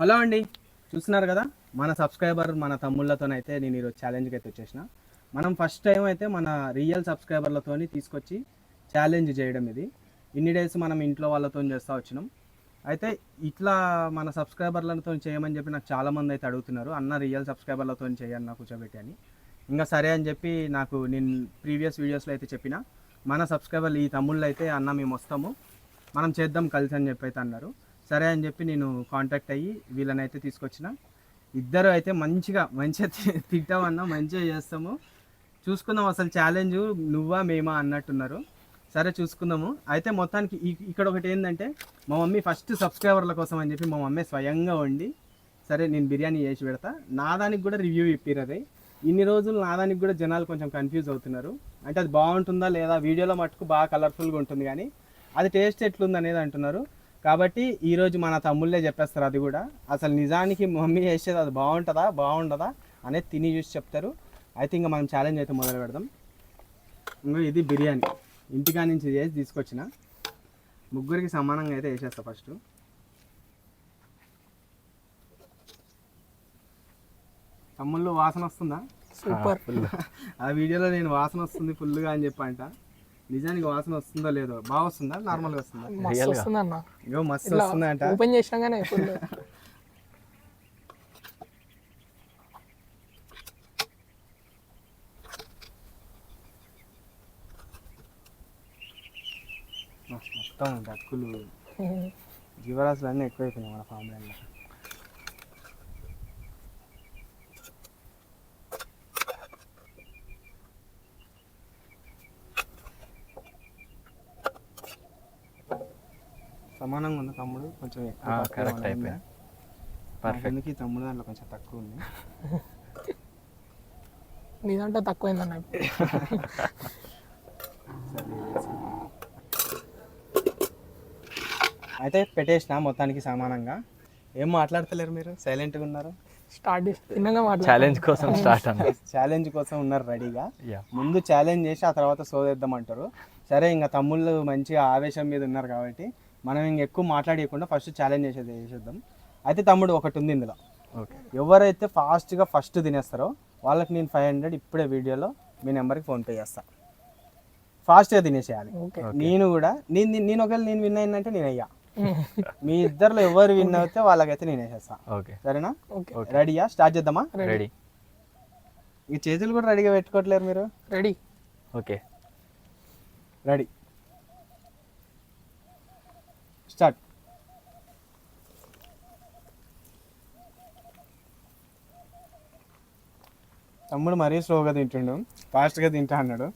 Hello అండి. చూస్తున్నారు కదా? మన సబ్స్క్రైబర్ మన తమ్ముళ్ళతోనైతే నేను ఈరోజు ఛాలెంజ్కి అయితే వచ్చేసిన. మనం ఫస్ట్ టైం అయితే మన రియల్ సబ్స్క్రైబర్లతోని తీసుకొచ్చి ఛాలెంజ్ చేయడం ఇది. ఇన్ని డేస్ మనం ఇంట్లో వాళ్ళతో చేస్తూ వచ్చినాం. అయితే ఇట్లా మన సబ్స్క్రైబర్లతో చేయమని చెప్పి నాకు చాలామంది అయితే అడుగుతున్నారు. అన్న రియల్ సబ్స్క్రైబర్లతో చేయని నాకు కూర్చోబెట్టి అని. ఇంకా సరే అని చెప్పి నాకు నేను ప్రీవియస్ వీడియోస్లో అయితే చెప్పిన. మన సబ్స్క్రైబర్లు ఈ తమ్ముళ్ళు అయితే అన్న మేము వస్తాము. మనం చేద్దాం కలిసి అని చెప్పి అయితే అన్నారు. సరే అని చెప్పి నేను కాంటాక్ట్ అయ్యి వీళ్ళని అయితే తీసుకొచ్చిన. ఇద్దరు అయితే మంచిగా మంచిగా తింటామన్నా మంచిగా చేస్తాము. చూసుకుందాం అసలు ఛాలెంజ్ నువ్వా మేమా అన్నట్టున్నారు. సరే చూసుకుందాము. అయితే మొత్తానికి ఇక్కడ ఒకటి ఏంటంటే మా మమ్మీ ఫస్ట్ సబ్స్క్రైబర్ల కోసం అని చెప్పి మా మమ్మీ స్వయంగా వండి సరే నేను బిర్యానీ చేసి పెడతా. నాదానికి కూడా రివ్యూ ఇప్పారు అది. ఇన్ని రోజులు నా దానికి కూడా జనాలు కొంచెం కన్ఫ్యూజ్ అవుతున్నారు. అంటే అది బాగుంటుందా లేదా? వీడియోలో మటుకు బాగా కలర్ఫుల్గా ఉంటుంది కానీ అది టేస్ట్ ఎట్లుంది అనేది అంటున్నారు. కాబట్టి ఈరోజు మన తమ్ముళ్ళే చెప్పేస్తారు అది కూడా. అసలు నిజానికి మమ్మీ చేసేది అది బాగుంటుందా బాగుండదా అనేది తిని చూసి చెప్తారు. అయితే ఇంకా మనం ఛాలెంజ్ అయితే మొదలు పెడదాం. ఇంకా ఇది బిర్యానీ. ఇంటికా నుంచి చేసి తీసుకొచ్చిన. ముగ్గురికి సమానంగా అయితే వేసేస్తా ఫస్ట్ తమ్ముళ్ళు వాసన వస్తుందా? సూపర్. ఆ వీడియోలో నేను వాసన వస్తుంది ఫుల్గా అని చెప్పంట. నిజానికి వాసన వస్తుందో లేదో బాగా వస్తుందా? నార్మల్గా వస్తుందా? మస్తు వస్తుంది అన్న ఇగో మస్తు ఇట్లా వస్తుందంట. ఓపెన్ చేసినాగానే ఫుల్ మొత్తం డక్కులు జీవరాశులు అన్నీ ఎక్కువైపోయినాయి మన ఫామ్లో తమ్ముడు కొంచెం ఎక్కువ ఉంది. అయిపోయింది. ఎందుకు ఈ తమ్ముడు దాంట్లో కొంచెం తక్కువ ఉంది? నీదంటే తక్కువైందన్న. అయితే పెట్టేసిన మొత్తానికి సమానంగా. ఏం మాట్లాడతలేరు మీరు? సైలెంట్గా ఉన్నారు? స్టార్ట్ ఛాలెంజ్ కోసం స్టార్ట్ అన్న. ఛాలెంజ్ కోసం ఉన్నారు రెడీగా. ముందు ఛాలెంజ్ చేసి ఆ తర్వాత సోదేద్దాం అంటారు. సరే ఇంకా తమ్ముళ్ళు మంచిగా ఆవేశం మీద ఉన్నారు కాబట్టి మనం ఇంక ఎక్కువ మాట్లాడకుండా ఫస్ట్ ఛాలెంజ్ చేసేది చేసేద్దాం? అయితే తమ్ముడు ఒకటి ఉంది ఇందులో. ఓకే. ఎవరైతే ఫాస్ట్గా ఫస్ట్ తినేస్తారో వాళ్ళకి నేను ఫైవ్ హండ్రెడ్ ఇప్పుడే వీడియోలో మీ నెంబర్కి ఫోన్పే చేస్తా. ఫాస్ట్గా తినేసేయాలి. ఓకే. నేను కూడా నేను నేను ఒకవేళ నేను విన్ అయిందంటే నేను అయ్యా. మీ ఇద్దరిలో ఎవరు విన్ అవుతే వాళ్ళకైతే నేను వేసేస్తా. ఓకే. సరేనా? ఓకే. రెడీయా స్టార్ట్ చేద్దామా? రెడీ ఈ చేతులు కూడా రెడీగా పెట్టుకోవట్లేరు మీరు? Ready okay. Ready start. తమ్ముడు మరీ స్లోగా తింటుండు. ఫాస్ట్గా తింటా అన్నాడు.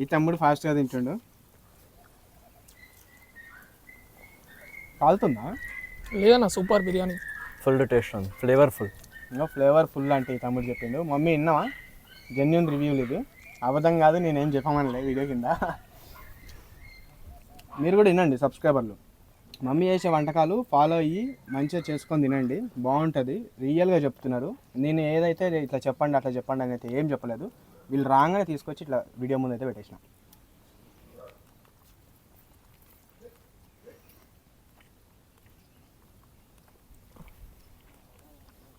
ఈ తమ్ముడు ఫాస్ట్గా తింటుండు. కాలుతుందా? లేదన్న సూపర్ బిర్యానీ. ఫుల్ టేస్ట్ ఉంది ఫ్లేవర్ఫుల్ ఇంకా ఫ్లేవర్ ఫుల్ అంటే ఈ తమ్ముడు చెప్పిండు. మమ్మీ విన్నావా? జెన్యున్ రివ్యూలు ఇది అబద్ధం కాదు నేనేం చెప్పమనలే వీడియో కింద. మీరు కూడా వినండి సబ్స్క్రైబర్లు మమ్మీ చేసే వంటకాలు ఫాలో అయ్యి మంచిగా చేసుకొని తినండి. బాగుంటుంది. రియల్గా చెప్తున్నారు. నేను ఏదైతే ఇట్లా చెప్పండి అట్లా చెప్పండి అని అయితే ఏం చెప్పలేదు. వీళ్ళు రాగానే తీసుకొచ్చి ఇట్లా వీడియో ముందు అయితే పెట్టేసిన.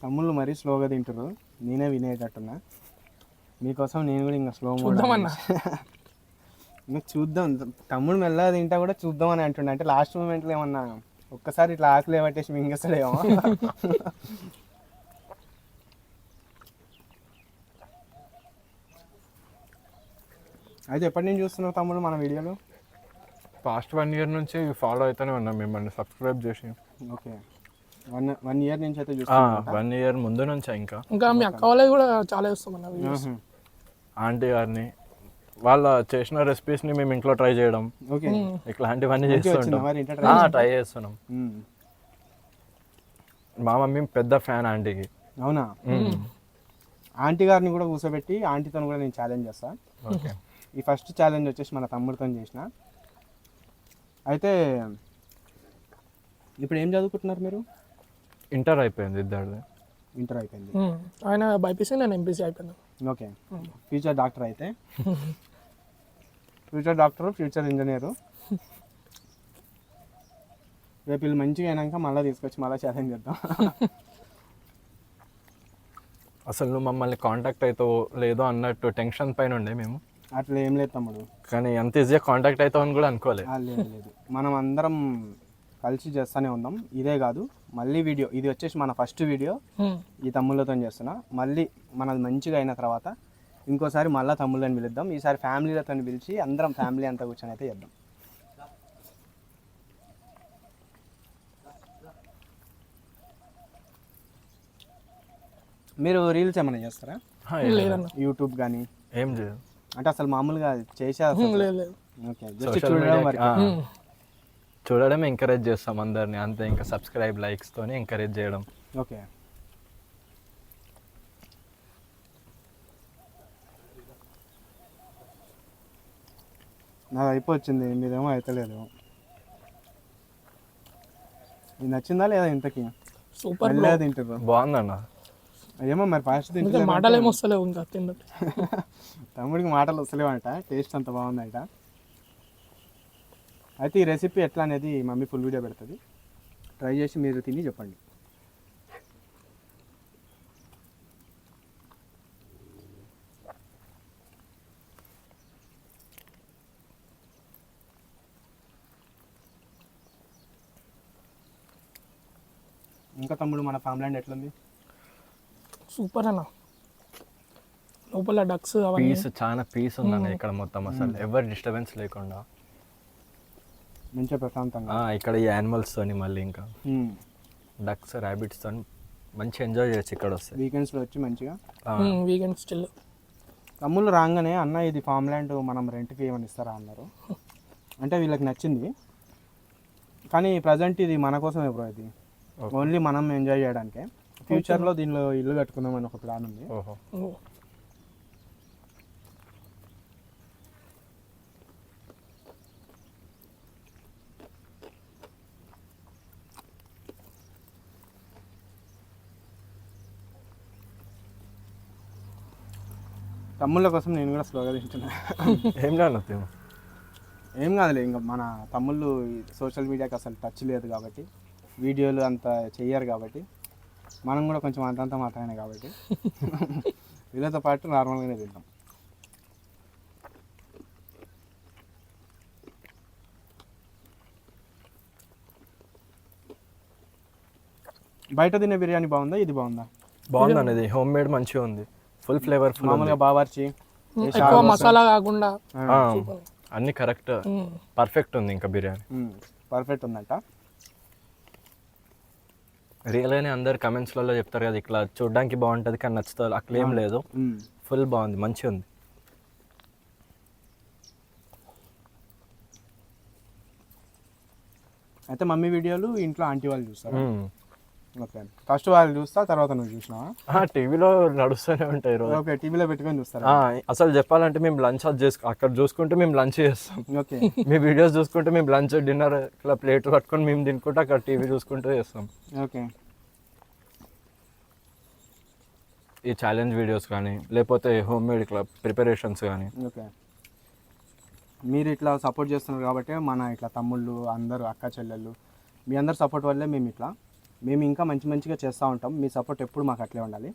తమ్ముళ్ళు మరీ స్లోగా తింటారు నేనే వినేటట్టున్నా. మీకోసం నేను కూడా ఇంకా స్లో మోడ్ చూద్దాం. తమ్ముడు మెల్లగా తింటా కూడా చూద్దాం అని అంటుండే. అంటే లాస్ట్ మూమెంట్లో ఏమన్నా ఒక్కసారి ఇట్లా ఆకులు ఏమట్టేసి మింగేస్తాడేమో. అయితే ఎప్పటి నుంచి చూస్తున్నావు తమ్ముడు మన వీడియోలు? పాస్ట్ వన్ ఇయర్ నుంచి ఫాలో అవుతూనే ఉన్నాం. మిమ్మల్ని సబ్స్క్రైబ్ చేసి. ఓకే. వన్ వన్ ఇయర్ నుంచి అయితే చూస్తున్నా వన్ ఇయర్ ముందు నుంచే ఇంకా. ఇంకా మీ అక్క వాళ్ళది కూడా చాలా చూస్తామన్న వీడియోస్ ఆంటీ గారిని వాళ్ళ చేసిన రెసిపీస్ని మేము ఇంట్లో ట్రై చేయడం. ఓకే. ఇట్లాంటివన్నీ చేస్తుంటాం మరి ఇంటర్ ట్రై చేస్తున్నాం. మా మమ్మీ పెద్ద ఫ్యాన్ ఆంటీకి అవునా? ఆంటీ గారిని కూడా కూర్చోబెట్టి ఆంటీతో కూడా నేను ఛాలెంజ్ చేస్తా. ఓకే. ఈ ఫస్ట్ ఛాలెంజ్ వచ్చేసి మన తమ్ముడితో చేసిన. అయితే ఇప్పుడు ఏం చదువుకుంటున్నారు మీరు? ఇంటర్ అయిపోయింది ఇద్దరిది. ఇంటర్ అయిపోయింది. ఆయన బైపీసీ నేను ఎంపీసీ అయిపోయాను. ఓకే. ఫ్యూచర్ డాక్టర్ అయితే. Future doctor future engineer. రేపు వీళ్ళు మంచిగా అయినాక మళ్ళీ తీసుకొచ్చి మళ్ళీ ఛాలెంజ్ చేద్దాం. అసలు నువ్వు మమ్మల్ని కాంటాక్ట్ అవుతావు లేదో అన్నట్టు టెన్షన్ పైన ఉండే మేము. అట్లా ఏం లేదు తమ్ముడు. కానీ అంత ఈజీగా కాంటాక్ట్ అవుతావు అని కూడా అనుకోలేదు. లేదు లేదు. మనం అందరం కలిసి చేస్తూనే ఉన్నాం. ఇదే కాదు మళ్ళీ వీడియో ఇది వచ్చేసి మన ఫస్ట్ వీడియో. ఈ తమ్ముళ్ళతో చేస్తున్నా. మళ్ళీ మనది మంచిగా అయిన తర్వాత ఇంకోసారి మళ్ళీ తమ్ముళ్ళని పిలుద్దాం. ఈసారి ఫ్యామిలీలతో పిలిచి అందరం ఫ్యామిలీ అంతా కూర్చొని అయితే చేద్దాం. మీరు రీల్స్ ఏమైనా చేస్తారా? యూట్యూబ్ కానీ ఏం చేయదు అంటే అసలు మామూలుగా చేసే ఓకే జస్ట్ చూడడం ఎంకరేజ్ చేస్తాం అందరిని. అంతే ఇంకా సబ్స్క్రైబ్ లైక్స్తోని ఎంకరేజ్ చేయడం. ఓకే. నాది అయిపోవచ్చింది మీదేమో అయితలేదు. ఇది నచ్చిందా లేదా ఇంతకి? సూపర్ మెల్లగా తింటారు బాగుందన్న. ఏమో మరి ఫాస్ట్ తింటారు మాటలు ఏమొస్తలేవు ఇంకా తిన్నట్టు. తమ్ముడికి మాటలు వస్తలేవంట టేస్ట్ అంత బాగుందంట. అయితే ఈ రెసిపీ ఎట్లా అనేది మమ్మీ ఫుల్ వీడియో పెడుతుంది. ట్రై చేసి మీరు తిని చెప్పండి. ఇంకా తమ్ముడు మన ఫ్యామిలీ అండ్ ఎట్లుంది? సూపర్ అన్న. లోపల డక్స్ అవన్నీ. పీస్ చాలా పీస్ ఉందన్న ఇక్కడ మొత్తం అసలు. ఎవరు డిస్టర్బెన్స్ లేకుండా. మంచిగా ప్రశాంతంగా. ఆ, ఇక్కడ ఈ యానిమల్స్ తోని మళ్ళీ ఇంకా. డక్స్ ర్యాబిట్స్ తోని మంచి ఎంజాయ్ చేయొచ్చు ఇక్కడ వస్తే. వీకెండ్స్లో వచ్చి మంచిగా? ఆ, వీకెండ్ స్టిల్ తమ్ముళ్ళు రాగానే అన్న ఇది ఫామ్ ల్యాండ్ మనం రెంట్కి ఏమని ఇస్తారా? అన్నారు. అంటే వీళ్ళకి నచ్చింది. కానీ ప్రజెంట్ ఇది మన కోసమే బ్రో ఇది. ఓన్లీ మనం ఎంజాయ్ చేయడానికే. ఫ్యూచర్లో దీనిలో ఇల్లు కట్టుకుందాం అని ఒక ప్లాన్ ఉంది. తమ్ముళ్ళ కోసం నేను కూడా స్లోగా తింటున్నా. ఏం తిను ఏం కాదులే ఇంకా మన తమ్ముళ్ళు సోషల్ మీడియాకి అసలు టచ్ లేదు కాబట్టి. వీడియోలు అంత చెయ్యరు కాబట్టి మనం కూడా కొంచెం అంతంత మాత్రమే కాబట్టి. వీళ్ళతో పాటు నార్మల్గానే తింటాం. బయట తినే బిర్యానీ బాగుందా? ఇది బాగుందా? బాగుంది అనేది. హోమ్ మేడ్ మంచిగా ఉంది. ఫుల్ ఫ్లేవర్ఫుల్ మామూలుగా బావర్చి ఎక్కువ మసాలా కాకుండా అన్ని కరెక్ట్. పర్ఫెక్ట్ ఉంది ఇంకా బిర్యానీ. పర్ఫెక్ట్ ఉందంట. రియల్గానే అందరు కమెంట్స్లలో చెప్తారు కదా ఇట్లా చూడడానికి బాగుంటుంది కానీ నచ్చుతుంది. అట్లా ఏం లేదు. ఫుల్ బాగుంది మంచిగా ఉంది. అయితే మమ్మీ వీడియోలు ఇంట్లో ఆంటీ వాళ్ళు చూస్తారు. ఓకే. ఫస్ట్ వాళ్ళు చూస్తా తర్వాత నువ్వు చూసినావా? ఆ, టీవీలో నడుస్తూనే ఉంటాయి రోజు. ఓకే టీవీలో పెట్టుకొని చూస్తారా? అసలు చెప్పాలంటే మేము లంచ్ అది చేసుకు అక్కడ చూసుకుంటే మేము లంచ్ చేస్తాం. ఓకే. మీ వీడియోస్ చూసుకుంటే మేము లంచ్ డిన్నర్ ఇట్లా ప్లేట్ పట్టుకొని మేము తినుకుంటే అక్కడ టీవీ చూసుకుంటూ చేస్తాం. ఓకే. ఈ ఛాలెంజ్ వీడియోస్ కానీ లేకపోతే హోమ్ మేడ్ ఇట్లా ప్రిపరేషన్స్ కానీ. ఓకే. మీరు ఇట్లా సపోర్ట్ చేస్తున్నారు కాబట్టి మన ఇట్లా తమ్ముళ్ళు అందరూ అక్క చెల్లెళ్ళు మీ అందరు సపోర్ట్ వల్లే మేము ఇట్లా మేము ఇంకా మంచి మంచిగా చేస్తూ ఉంటాం. మీ సపోర్ట్ ఎప్పుడు మాకు అట్లే ఉండాలి.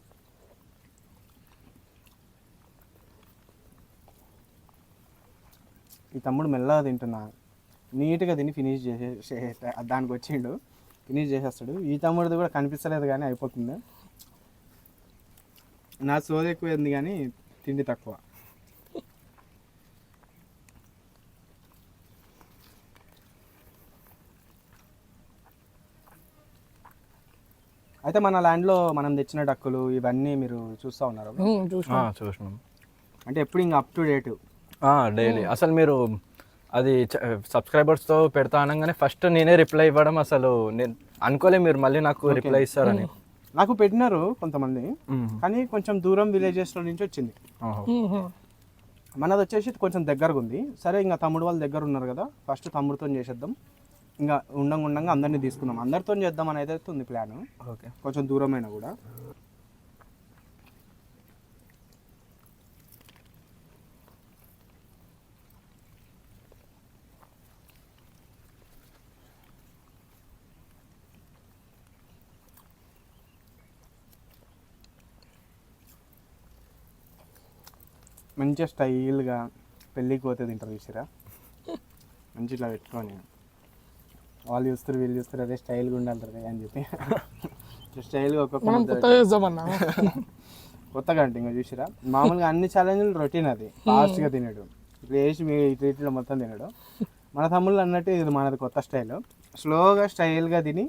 ఈ తమ్ముడు మెల్లగా తింటున్నా. నీట్గా తిని ఫినిష్ చేసే దానికి వచ్చిండు. ఫినిష్ చేసేస్తాడు. ఈ తమ్ముడిది కూడా కనిపిస్తలేదు కానీ అయిపోతుంది. నా సోది ఎక్కువైంది కానీ తిండి తక్కువ. అయితే మన ల్యాండ్లో మనం తెచ్చిన డక్కులు ఇవన్నీ మీరు చూస్తూ ఉన్నారు? చూసిన చూసినాం. అంటే ఎప్పుడు ఇంకా అప్ టు డేట్ డైలీ. అసలు మీరు అది సబ్స్క్రైబర్స్తో పెడతా అనగానే ఫస్ట్ నేనే రిప్లై ఇవ్వడం అసలు నేను అనుకోలే మీరు మళ్ళీ నాకు రిప్లై ఇస్తారని. నాకు పెట్టినారు కొంతమంది. కానీ కొంచెం దూరం విలేజెస్లో నుంచి వచ్చింది. మనది వచ్చేసి కొంచెం దగ్గరగా ఉంది సరే ఇంకా తమ్ముడు వాళ్ళ దగ్గర ఉన్నారు కదా ఫస్ట్ తమ్ముడితో చేసేద్దాం. ఇంకా ఉండంగా ఉండంగా అందరినీ తీసుకుందాం. అందరితో చేద్దామని అయితే ఉంది ప్లాన్. ఓకే. కొంచెం దూరమైన కూడా. మంచిగా స్టైల్గా పెళ్ళికి పోతే తింటారు చూసిరా? మంచి ఇట్లా పెట్టుకొని. వాళ్ళు చూస్తారు వీళ్ళు చూస్తారు అదే స్టైల్గా ఉండాలి అని చెప్పి. స్టైల్గా ఒక్కొక్క చేద్దామన్నా కొత్తగా అంటే ఇంకా చూసిరా? మామూలుగా అన్ని ఛాలెంజ్లు రొటీన్ అది. ఫాస్ట్గా తినడు. ఇప్పుడు వేసి మీ ఇట్లా మొత్తం తినడు. మన తమ్ముళ్ళు అన్నట్టు ఇది మనది కొత్త స్టైల్. స్లోగా స్టైల్గా తిని.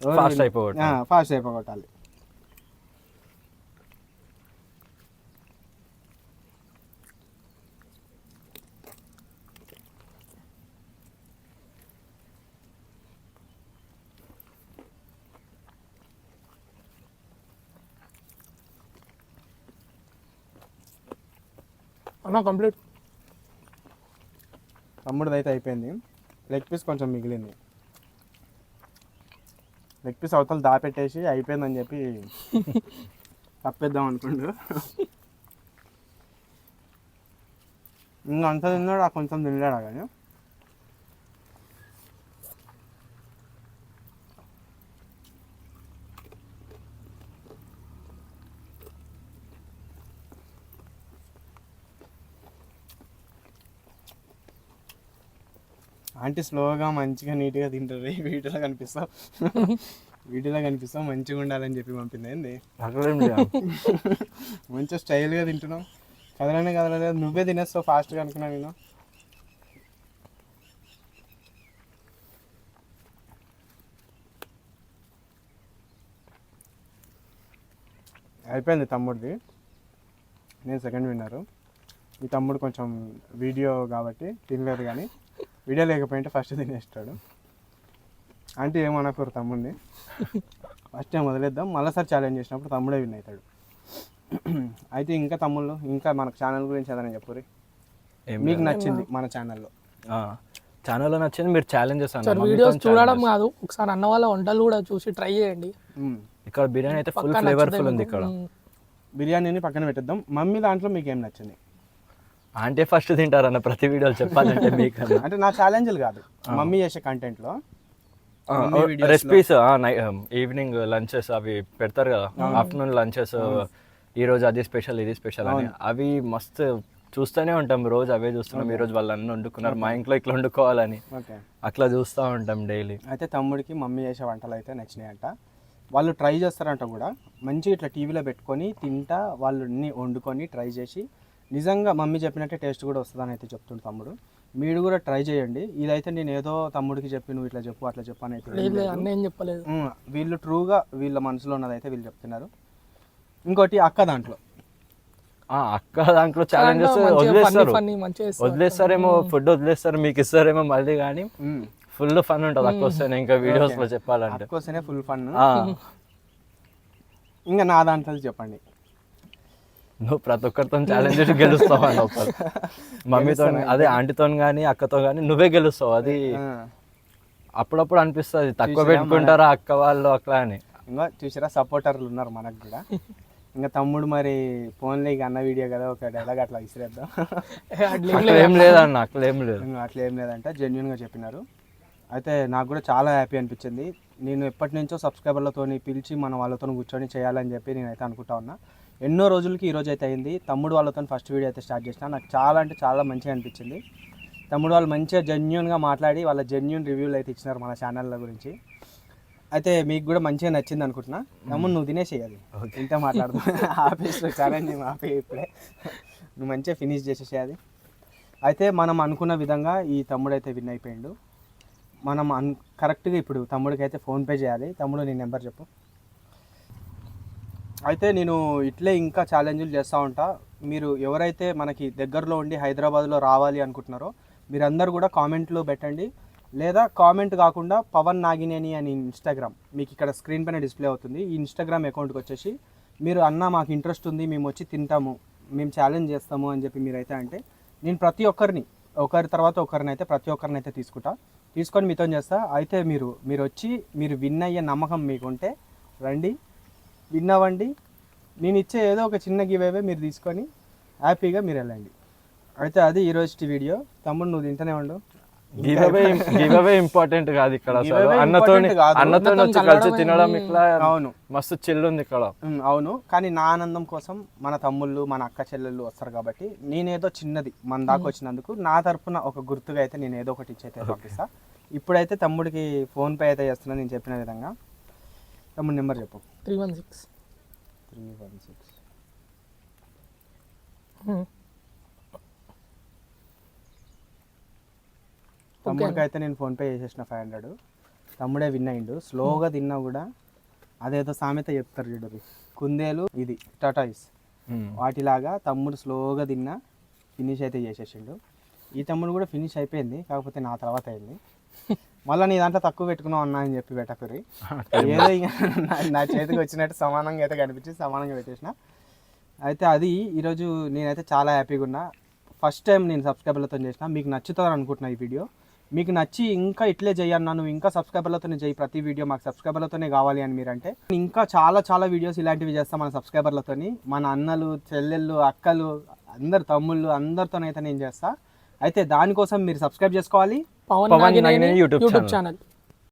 ఫాస్ట్ అయిపోగొట్టాలి. అన్న కంప్లీట్ తమ్ముడిది అయితే అయిపోయింది. లెగ్ పీస్ కొంచెం మిగిలింది. లెగ్ పీస్ అవతల దాపెట్టేసి అయిపోయిందని చెప్పి తప్పేద్దాం అనుకుండు. ఇంకా అంత తిన్నాడు? ఆ కొంచెం తినలేడా కానీ? ఆంటీ స్లోగా మంచిగా నీట్గా తింటుంది. వీటిలో కనిపిస్తావు. వీటిలో కనిపిస్తావు మంచిగా ఉండాలని చెప్పి పంపింది. ఏంది? మంచిగా స్టైల్గా తింటున్నావు. కదలనే కదలలేదు. నువ్వే తినేస్తావు ఫాస్ట్గా అనుకున్నా నేను. అయిపోయింది తమ్ముడిది. నేను సెకండ్ విన్నరు ఈ తమ్ముడు కొంచెం వీడియో కాబట్టి తినలేదు కానీ వీడియో లేకపోయింటే ఫస్ట్ తినేస్తాడు. అంటే ఏమనకూరు తమ్ముడిని? ఫస్ట్ టైం వదిలేద్దాం. మళ్ళీసారి ఛాలెంజ్ చేసినప్పుడు తమ్ముడే విన్ అవుతాడు. అయితే ఇంకా తమ్ముళ్ళు ఇంకా మన ఛానల్ గురించి ఏదైనా చెప్పురి ఏం మీకు నచ్చింది మన ఛానల్లో ఛానల్లో నచ్చింది మీరు ఛాలెంజెస్ సార్ వీడియోస్ చూడడం కాదు. ఒకసారి అన్న వాళ్ళ వంటలు కూడా చూసి ట్రై చేయండి. ఇక్కడ బిర్యానీ అయితే ఫుల్ ఫ్లేవర్ఫుల్ ఉంది. ఇక్కడ. బిర్యానీని పక్కన పెట్టేద్దాం. మమ్మీ దాంట్లో మీకు ఏం నచ్చింది? అంటే ఫస్ట్ తింటారన్న ప్రతి వీడియోలు చెప్పాలంటే మీకు అంటే నా ఛాలెంజ్లు కాదు. మమ్మీ చేసే కంటెంట్లో రెసిపీస్ ఈవినింగ్ లంచెస్ అవి పెడతారు కదా. ఆఫ్టర్నూన్ లంచెస్ ఈ రోజు అది స్పెషల్ ఇది స్పెషల్ అని. అవి మస్తు చూస్తూనే ఉంటాం రోజు అవే చూస్తున్నాం. ఈ రోజు వాళ్ళు అన్ని వండుకున్నారు. మా ఇంట్లో ఇట్లా వండుకోవాలని. అట్లా చూస్తూ ఉంటాం డైలీ అయితే తమ్ముడికి మమ్మీ చేసే వంటలు అయితే నచ్చినాయంట. వాళ్ళు ట్రై చేస్తారంట కూడా. మంచిగా ఇట్లా టీవీలో పెట్టుకొని తింటా వాళ్ళు అన్ని వండుకొని ట్రై చేసి నిజంగా మమ్మీ చెప్పినట్టే టేస్ట్ కూడా వస్తుందని అయితే చెప్తుండు తమ్ముడు. మీరు కూడా ట్రై చేయండి. ఇదైతే నేను ఏదో తమ్ముడికి చెప్పి నువ్వు ఇట్లా చెప్పు అట్లా చెప్పు అని అయితే చెప్పలేదు. వీళ్ళు ట్రూగా వీళ్ళ మనసులో ఉన్నదైతే వీళ్ళు చెప్తున్నారు. ఇంకోటి అక్క దాంట్లో. అక్క దాంట్లో ఛాలెంజెస్ వదిలేస్తారు. వదిలేస్తారేమో ఫుడ్ వదిలేస్తారు మీకు ఇస్తారేమో మళ్ళీ కానీ ఫుల్ ఫన్ ఉంటుంది అక్క వస్తేనే ఇంకా వీడియోస్లో చెప్పాలంటే. అక్క వస్తేనే ఫుల్ ఫన్ ఇంకా నా దాంట్లో చెప్పండి. నువ్వు ప్రతి ఒక్కరితో ఛాలెంజ్ చేసి గెలుస్తావు అని లోపల మమ్మీతో అదే ఆంటీతో కానీ అక్కతో కానీ నువ్వే గెలుస్తావు. అది అప్పుడప్పుడు అనిపిస్తుంది తక్కువ పెట్టుకుంటారా అక్క వాళ్ళు అట్లా అని. ఇంకా చూసారా సపోర్టర్లు ఉన్నారు మనకు కూడా. ఇంకా తమ్ముడు మరి ఫోన్లో ఇక అన్న వీడియో కదా ఒక డైలాగ్ అట్లా విసిరేద్దాం. ఏ, అట్లా ఏం లేదన్న. అట్లా ఏం లేదు అట్లా ఏం లేదంటే జెన్యున్గా చెప్పినారు. అయితే నాకు కూడా చాలా హ్యాపీ అనిపించింది. నేను ఎప్పటి నుంచో సబ్స్క్రైబర్లతో పిలిచి మన వాళ్ళతో కూర్చొని చేయాలని చెప్పి నేనైతే అనుకుంటా ఉన్నా. ఎన్నో రోజులకి ఈ రోజు అయితే అయింది. తమ్ముడు వాళ్ళతో ఫస్ట్ వీడియో అయితే స్టార్ట్ చేసిన. నాకు చాలా అంటే చాలా మంచిగా అనిపించింది. తమ్ముడు వాళ్ళు మంచిగా జెన్యున్గా మాట్లాడి వాళ్ళ జెన్యున్ రివ్యూలు అయితే ఇచ్చినారు మన ఛానళ్ళ గురించి. అయితే మీకు కూడా మంచిగా నచ్చింది అనుకుంటున్నా. తమ్ముడు నువ్వు తినేసేయాలి ఇంత మాట్లాడదు. ఆపేసి ఛాలెంజ్ ఆపే ఇప్పుడే. నువ్వు మంచిగా ఫినిష్ చేసేసేయాలి అయితే మనం అనుకున్న విధంగా ఈ తమ్ముడు అయితే విన్ అయిపోయిండు. మనం అన్ కరెక్ట్గా ఇప్పుడు తమ్ముడికి అయితే ఫోన్పే చేయాలి. తమ్ముడు నీ నెంబర్ చెప్పు. అయితే నేను ఇట్లే ఇంకా ఛాలెంజ్లు చేస్తూ ఉంటా. మీరు ఎవరైతే మనకి దగ్గరలో ఉండి హైదరాబాద్లో రావాలి అనుకుంటున్నారో మీరందరూ కూడా కామెంట్లో పెట్టండి. లేదా కామెంట్ కాకుండా పవన్ నాగినేని అని ఇన్స్టాగ్రామ్ మీకు ఇక్కడ స్క్రీన్ పైన డిస్ప్లే అవుతుంది. ఈ ఇన్స్టాగ్రామ్ అకౌంట్కి వచ్చేసి మీరు అన్న మాకు ఇంట్రెస్ట్ ఉంది మేము వచ్చి తింటాము మేము ఛాలెంజ్ చేస్తాము అని చెప్పి మీరైతే అంటే నేను ప్రతి ఒక్కరిని ఒకరి తర్వాత ఒకరిని అయితే ప్రతి ఒక్కరిని అయితే తీసుకుంటా. తీసుకొని మీతో చేస్తా. అయితే మీరు మీరు వచ్చి మీరు విన్ అయ్యే నమ్మకం మీకుంటే రండి. విన్ అవ్వండి నేను ఇచ్చే ఏదో ఒక చిన్న గివేవే మీరు తీసుకొని హ్యాపీగా మీరు వెళ్ళండి. అయితే అది ఈరోజు వీడియో. తమ్ముడు నువ్వు తింటూనే ఉండు. Give away give away important కాదు. ఇక్కడ. అన్నతో అన్నతోని వచ్చి కలిసి తినడం? ఇట్లా అవును. మస్తు చిల్ ఉంది ఇక్కడ. అవును. కానీ నా ఆనందం కోసం మన తమ్ముళ్ళు మన అక్క చెల్లెళ్ళు వస్తారు కాబట్టి నేనేదో చిన్నది మన దాకా వచ్చినందుకు నా తరపున ఒక గుర్తుగా అయితే నేను ఏదో ఒకటి ఇచ్చి అయితే పంపిస్తా. ఇప్పుడైతే తమ్ముడికి ఫోన్ పే అయితే చేస్తున్నా నేను చెప్పిన విధంగా. తమ్ముడు నెంబర్ చెప్పు. Three one six. Three one six. తమ్ముడికి అయితే నేను ఫోన్ పే చేసేసిన ఫైవ్ హండ్రెడ్. తమ్ముడే విన్ అయిండు. స్లోగా తిన్నా కూడా అదేదో సామెత చెప్తారు చూడు కుందేలు ఇది టటాయిస్ వాటిలాగా తమ్ముడు స్లోగా తిన్నా ఫినిష్ అయితే చేసేసిండు. ఈ తమ్ముడు కూడా ఫినిష్ అయిపోయింది కాకపోతే నా తర్వాత అయింది. మళ్ళీ నీ దాంట్లో తక్కువ పెట్టుకున్నావు అన్నా అని చెప్పి పెట్టకురి ఏదో నా చేతికి వచ్చినట్టు సమానంగా అయితే కనిపించి సమానంగా పెట్టేసిన. అయితే అది ఈరోజు నేనైతే చాలా హ్యాపీగా ఉన్నా. ఫస్ట్ టైం నేను సబ్స్క్రైబర్లతో చేసిన. మీకు నచ్చుతుంది అనుకుంటున్నా ఈ వీడియో. మీకు నచ్చి ఇంకా ఇట్లే చేయన్నా నువ్వు ఇంకా సబ్స్క్రైబర్లతోనే చేయి. ప్రతి వీడియో మాకు సబ్స్క్రైబర్లతోనే కావాలి అని మీరంటే ఇంకా చాలా చాలా వీడియోస్ ఇలాంటివి చేస్తాం మన సబ్స్క్రైబర్లతోని. మన అన్నలు చెల్లెళ్ళు అక్కలు అందరు తమ్ముళ్ళు అందరితోనైతే నేను చేస్తా. అయితే దానికోసం మీరు సబ్స్క్రైబ్ చేసుకోవాలి. పవన్ నాగినేని యూట్యూబ్. ఛానల్